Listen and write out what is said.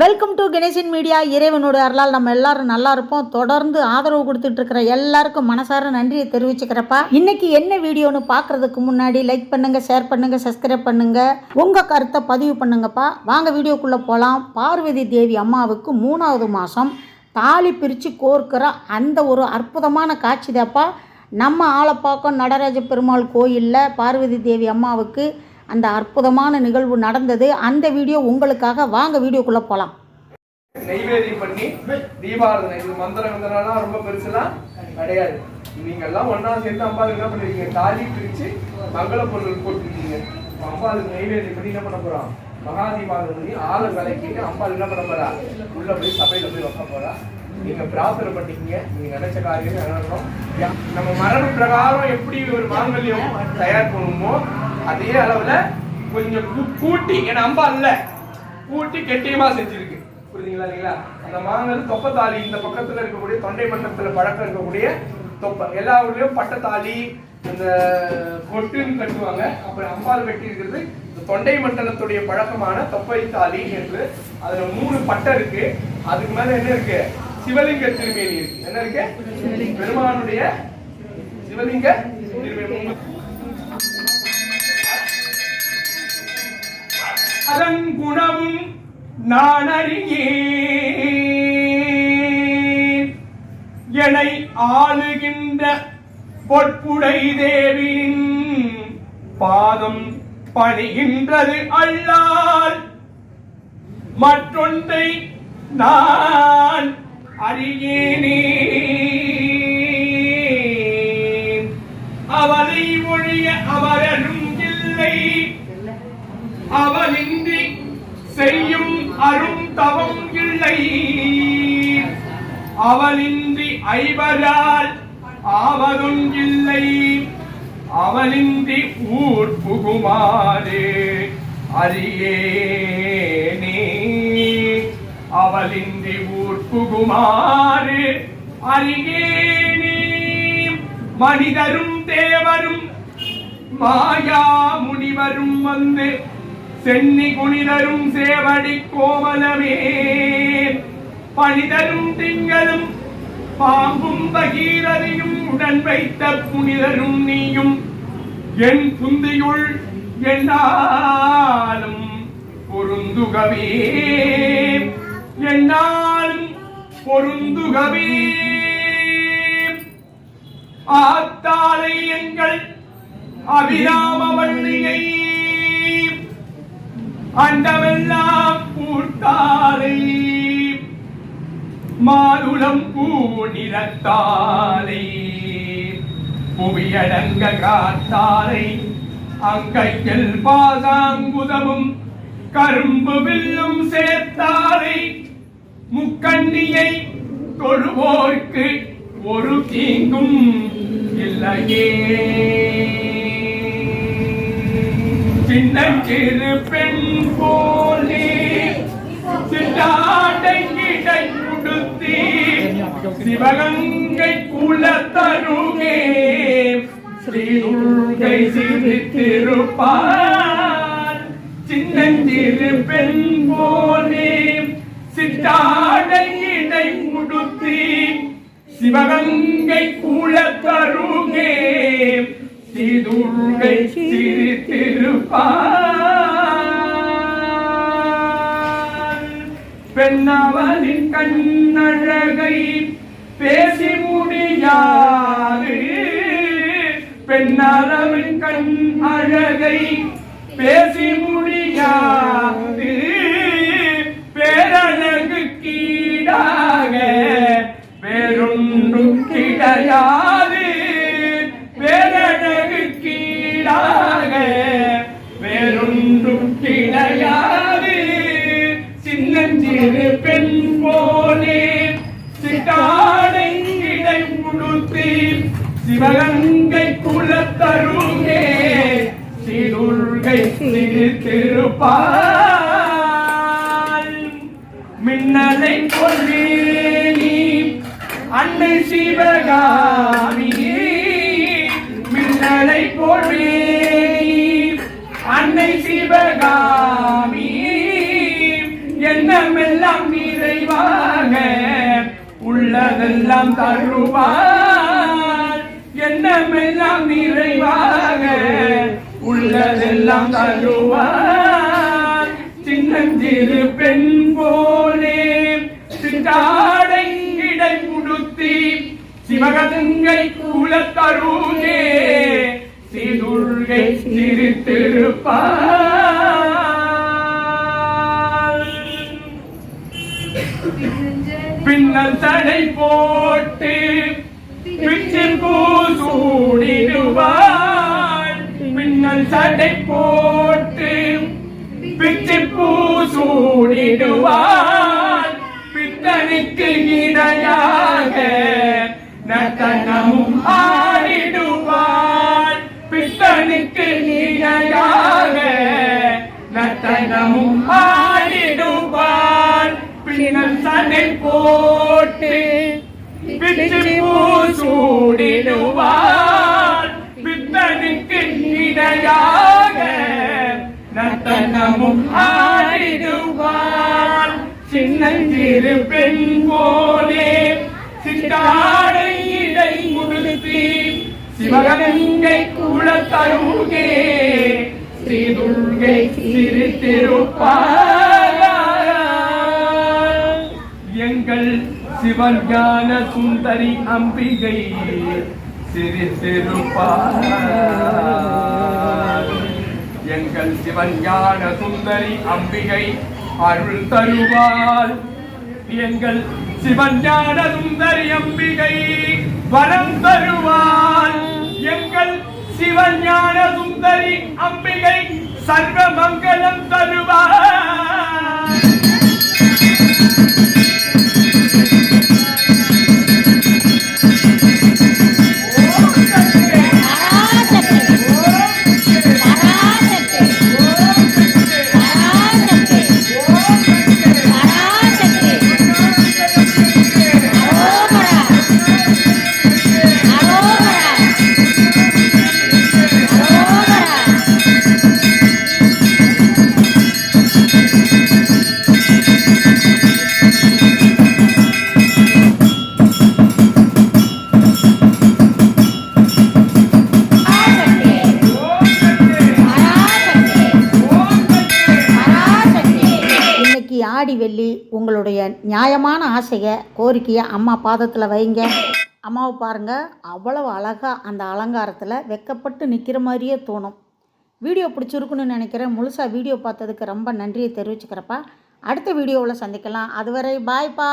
Welcome to Ganesan media இறைவனோட அருளால் நம்ம எல்லாரும் நல்லா இருப்போம். தொடர்ந்து ஆதரவு கொடுத்துட்டு இருக்கிற எல்லாருக்கும் மனசார நன்றியை தெரிவிச்சுக்கிறப்பா. இன்னைக்கு என்ன வீடியோன்னு பார்க்கறதுக்கு முன்னாடி லைக் பண்ணுங்க ஷேர் பண்ணுங்க சப்ஸ்கிரைப் பண்ணுங்க. உங்க கருத்தை பதிவு பண்ணுங்கப்பா. வாங்க வீடியோக்குள்ள போகலாம் பார்வதி தேவி அம்மாவுக்கு மூணாவது மாதம் தாலி பிரித்து கோர்க்கிற அந்த ஒரு அற்புதமான காட்சி தாப்பா நம்ம ஆளப்பாக்கம் நடராஜ பெருமாள் கோயிலில் பார்வதி தேவி அம்மாவுக்கு அந்த அற்புதமான நிகழ்வு நடந்தது. அந்த வீடியோ உங்களுக்காக வாங்க வீடியோக்குள்ளே போகலாம் நெய்வேதியம் பண்ணி தீபாரதனை இது மந்திரம் வந்தனாலாம் ரொம்ப பெருசுலாம் கிடையாது. நீங்க எல்லாம் ஒண்ணா சேர்ந்து அம்பாளுக்கு என்ன பண்ணிருக்கீங்க? தாலி பிரிச்சு மங்கள பொருள் போட்டுருக்கீங்க. அம்பாளுக்கு நெய்வேதியம் பண்ணி என்ன பண்ண போறோம் மகா தீபாவளி பண்ணி ஆளை அம்பாள் என்ன பண்ண போறா? உள்ள போய் சபையில போய் வைக்க போறா. நீங்க பிரார்த்தனை பண்ணிக்கீங்க. நீங்க நினைச்ச காரியம் நடக்கணும். நம்ம மரபு பிரகாரம் எப்படி ஒரு மாங்கல்யம் தயார் பண்ணுமோ அதே அளவுல கொஞ்சம் கூட்டி ஏன்னா அம்பா இல்ல கூட்டி கெட்டியமா செஞ்சிருக்கு. புரியுதுங்களா இல்லைங்களா? அந்த மாங்கல் தொப்பத்தாலி இந்த பக்கத்துல இருக்கக்கூடிய தொண்டை மண்டலத்துல பழக்கம் இருக்கக்கூடிய தொப்பை எல்லா ஊர்லயும் பட்டத்தாலி இந்த கொட்டுன்னு கட்டுவாங்க. அப்புறம் அம்பாள் கட்டி இருக்கிறது இந்த தொண்டை மண்டலத்துடைய பழக்கமான தொப்பை தாலி என்று அதுல மூணு பட்டை இருக்கு. அதுக்கு மேல என்ன இருக்கு? சிவலிங்க திருமேனி இருக்கு. என்ன இருக்கு? பெருமானுடைய சிவலிங்க திருமேனி. அதன் குணமும் நான் அறியேன் என்னை ஆளுகின்ற பொற்புடை தேவியின் பாதம் பணிகின்றது அல்லால். மற்றொன்றை நான் அறியேனே அவரை ஒழிய அவரரும் இல்லை. அவனின்றி செய்யும் அரும் தவம் இல்லை. அவளின்றி ஐவரால் ஆவதும் இல்லை அவனின்றி ஊர் புகுமாறு அறியேனே. அவளின்றி ஊர் புகுமாறு அறியேனே. மனிதரும் தேவரும் மாயா முனிவரும் வந்து சென்னி குனிதரும் சேவடி கோவலமே பனிதரும் திங்களும் பாம்பும் பகீரதையும் உடன் வைத்த புனிதரும் நீயும். என் புந்தியுள் என்னாலும் பொருந்துகவே. என்னாலும் பொருந்துகவே. ஆத்தாலை எங்கள் அபிராம வள்ளியை அண்டமெல்லாம் பூட்டாலை மாதுளம் பூநிறத்தாலை புவியடங்க காத்தாரை. அங்கையில் பாதாங்குதமும் கரும்பு வில்லும் சேர்த்தாரை. முக்கண்ணியை தொழுவோர்க்கு ஒரு தீங்கும் இல்லையே. சின்னஞ்சிறு பெண் போலே சிட்டாடை உடுத்தி சிவகங்கை குல தருகே ஸ்ரீதுர்கை சிரித்திருப்பார். சின்னஞ்சிறு பெண் போலே சிட்டாடை இடை உடுத்தி சிவகங்கை குல தருகே ஸ்ரீதுர்கை சிரித்திருப்பார் பெண்ணவனின் கண்ணழகை பேசி முடியாது. பெண்ணளவின் கண் அழகை பேசி முடியாது. சிவகங்கை குலத்தருகே சிறுகை சிரித்திருப்பாள் மின்னலை கொள்ளி அன்னை சிவகாமி. மின்னலை கொள்ளே அன்னை சிவகாமி. எண்ணமெல்லாம் நிறைவாக உள்ளதெல்லாம் தருவார் எண்ணமெல்லாம் நிறைவாக உள்ளதெல்லாம் தருவார். சின்னஞ்சிறு பெண் போலே சிட்டாடை இடை முடுத்தி சிவகங்கை கூலத்தருகே சீதுர்கை சிரித்திருப்பார். பின்னல் தடை போட்டு பிச்சு பூசூடிடுவாள் பின்னல் தடை போட்டு பிச்சு பூசூடிடுவாள் பித்தனுக்கு இணையாக நத்தனமும் ஆடிடுவாள். பித்தனுக்கு இணையாக நத்தனமும் ஆடிடுவாள். பின்னல் சடை போட்டு பிச்சு பூசூடிடுவாள் பித்தனுக்கு இணையாக நத்தனமும் ஆடிடுவாள் சின்னஞ்சிறு பெண் போலே சிட்டாடை இடை முடுத்தி சிவகங்கை குளத்தருகே ஸ்ரீ துர்கை சிரித்திருப்பார் எங்கள் சிவஞான சுந்தரி அம்பிகை சிறு சிறுப்பார் எங்கள் சிவஞான சுந்தரி அம்பிகை அருள் தருவார் எங்கள் சிவஞான சுந்தரி அம்பிகை வரம் தருவார் எங்கள் சிவஞான சுந்தரி அம்பிகை சர்வ மங்களம் தருவார் இன்னைக்கு வெள்ளி உங்களுடைய நியாயமான ஆசையை கோரிக்கையை அம்மா பாதத்தில் வைங்க. அம்மாவை பாருங்கள் அவ்வளவு அழகாக அந்த அலங்காரத்தில் வெக்கப்பட்டு நிற்கிற மாதிரியே தோணும். வீடியோ பிடிச்சிருக்குன்னு நினைக்கிறேன். முழுசாக வீடியோ பார்த்ததுக்கு ரொம்ப நன்றியை தெரிவிச்சுக்கிறப்பா. அடுத்த வீடியோவில் சந்திக்கலாம். அதுவரை பாய்ப்பா